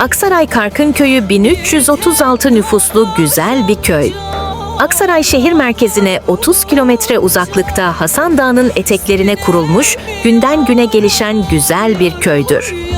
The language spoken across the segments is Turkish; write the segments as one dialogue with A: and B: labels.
A: Aksaray Karkınköy'ü 1336 nüfuslu güzel bir köy. Aksaray şehir merkezine 30 kilometre uzaklıkta Hasan Dağı'nın eteklerine kurulmuş, günden güne gelişen güzel bir köydür.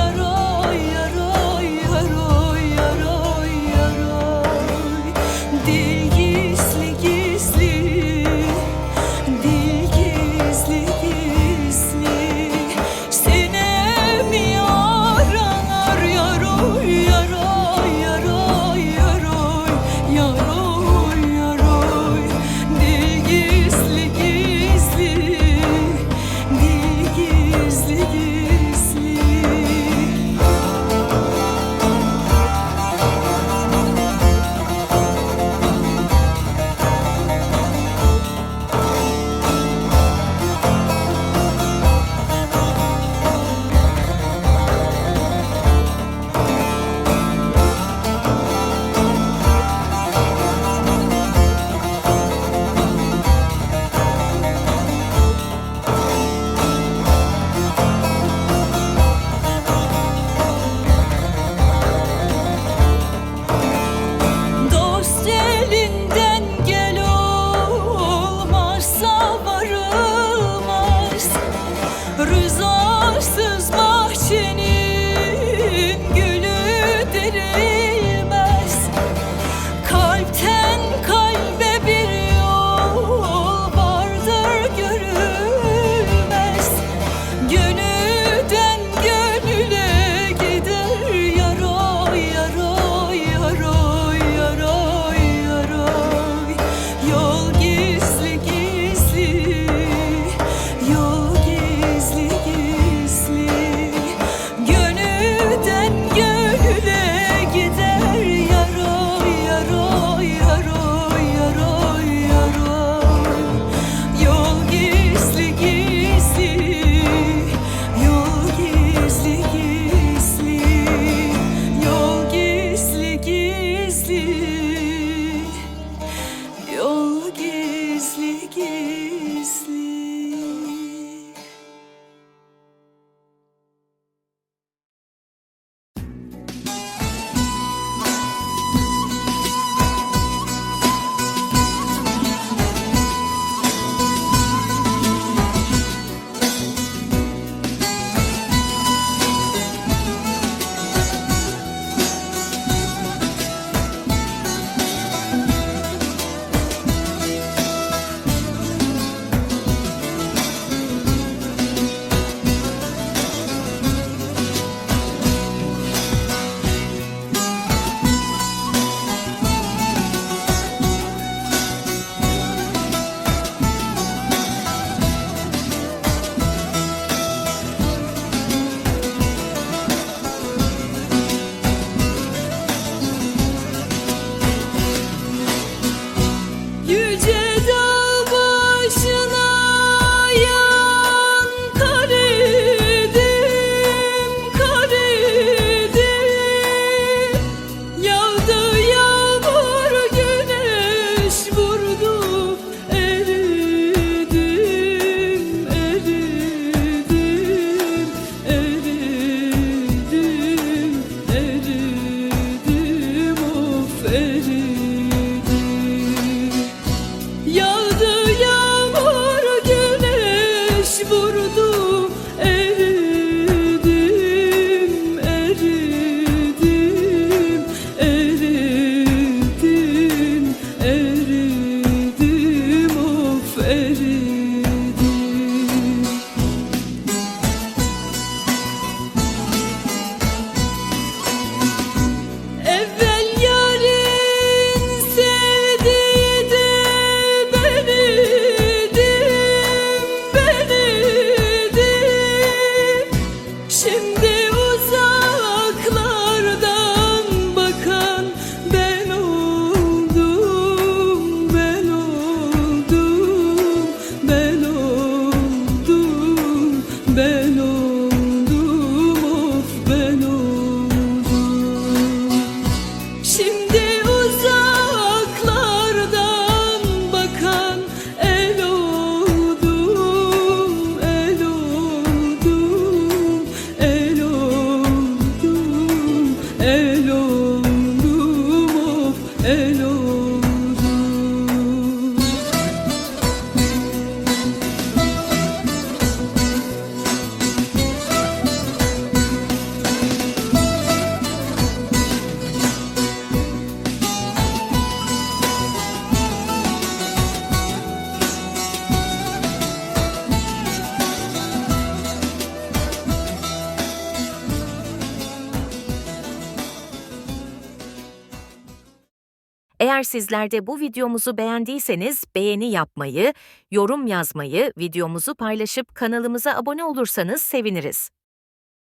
B: Eğer sizler de bu videomuzu beğendiyseniz beğeni yapmayı, yorum yazmayı, videomuzu paylaşıp kanalımıza abone olursanız seviniriz.